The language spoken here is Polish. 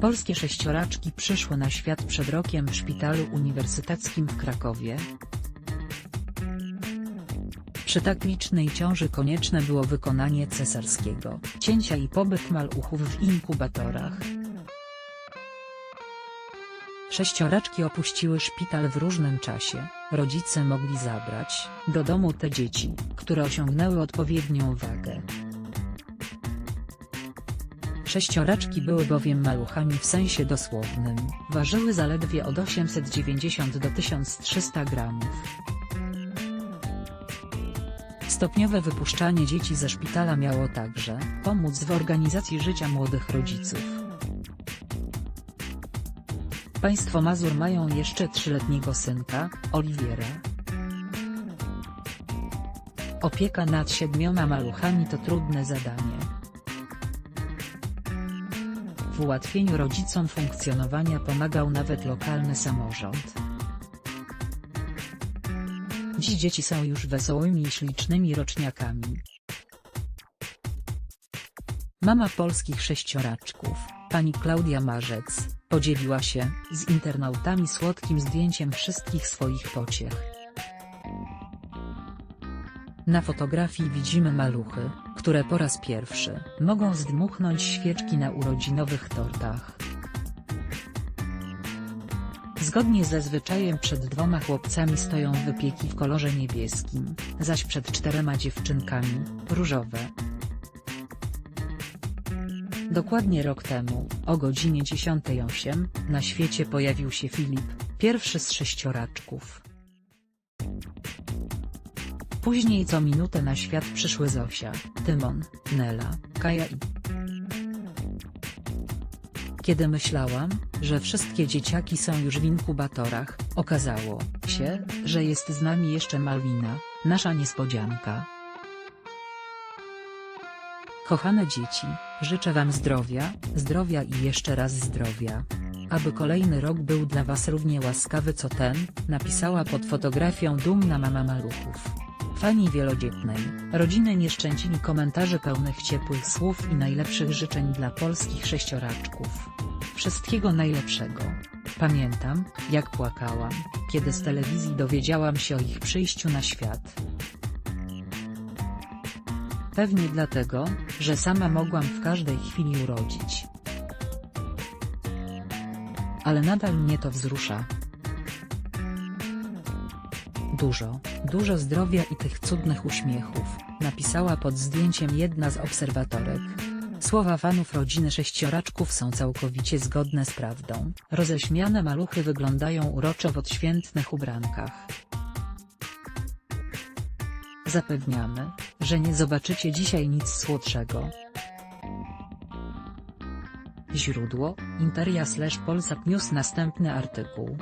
Polskie sześcioraczki przyszły na świat przed rokiem w szpitalu uniwersyteckim w Krakowie. Przy tak licznej ciąży konieczne było wykonanie cesarskiego cięcia i pobyt maluchów w inkubatorach. Sześcioraczki opuściły szpital w różnym czasie, rodzice mogli zabrać do domu te dzieci, które osiągnęły odpowiednią wagę. Sześcioraczki były bowiem maluchami w sensie dosłownym, ważyły zaledwie od 890 do 1300 gramów. Stopniowe wypuszczanie dzieci ze szpitala miało także pomóc w organizacji życia młodych rodziców. Państwo Mazur mają jeszcze trzyletniego synka, Oliwiera. Opieka nad siedmioma maluchami to trudne zadanie. W ułatwieniu rodzicom funkcjonowania pomagał nawet lokalny samorząd. Dziś dzieci są już wesołymi i ślicznymi roczniakami. Mama polskich sześcioraczków, pani Klaudia Marzec, podzieliła się z internautami słodkim zdjęciem wszystkich swoich pociech. Na fotografii widzimy maluchy, które po raz pierwszy mogą zdmuchnąć świeczki na urodzinowych tortach. Zgodnie ze zwyczajem przed dwoma chłopcami stoją wypieki w kolorze niebieskim, zaś przed czterema dziewczynkami, różowe. Dokładnie rok temu, o godzinie 10.08, na świecie pojawił się Filip, pierwszy z sześcioraczków. Później co minutę na świat przyszły Zosia, Tymon, Nela, Kaja i... Kiedy myślałam, że wszystkie dzieciaki są już w inkubatorach, okazało się, że jest z nami jeszcze Malwina, nasza niespodzianka. Kochane dzieci, życzę Wam zdrowia, zdrowia i jeszcze raz zdrowia. Aby kolejny rok był dla Was równie łaskawy co ten, napisała pod fotografią dumna mama maluchów. Fani wielodzietnej rodziny nie szczęcili komentarzy pełnych ciepłych słów i najlepszych życzeń dla polskich sześcioraczków. Wszystkiego najlepszego. Pamiętam, jak płakałam, kiedy z telewizji dowiedziałam się o ich przyjściu na świat. Pewnie dlatego, że sama mogłam w każdej chwili urodzić. Ale nadal mnie to wzrusza. Dużo, dużo zdrowia i tych cudnych uśmiechów, napisała pod zdjęciem jedna z obserwatorek. Słowa fanów rodziny sześcioraczków są całkowicie zgodne z prawdą. Roześmiane maluchy wyglądają uroczo w odświętnych ubrankach. Zapewniamy, że nie zobaczycie dzisiaj nic słodszego. Źródło, Interia slash Polsat News Następny artykuł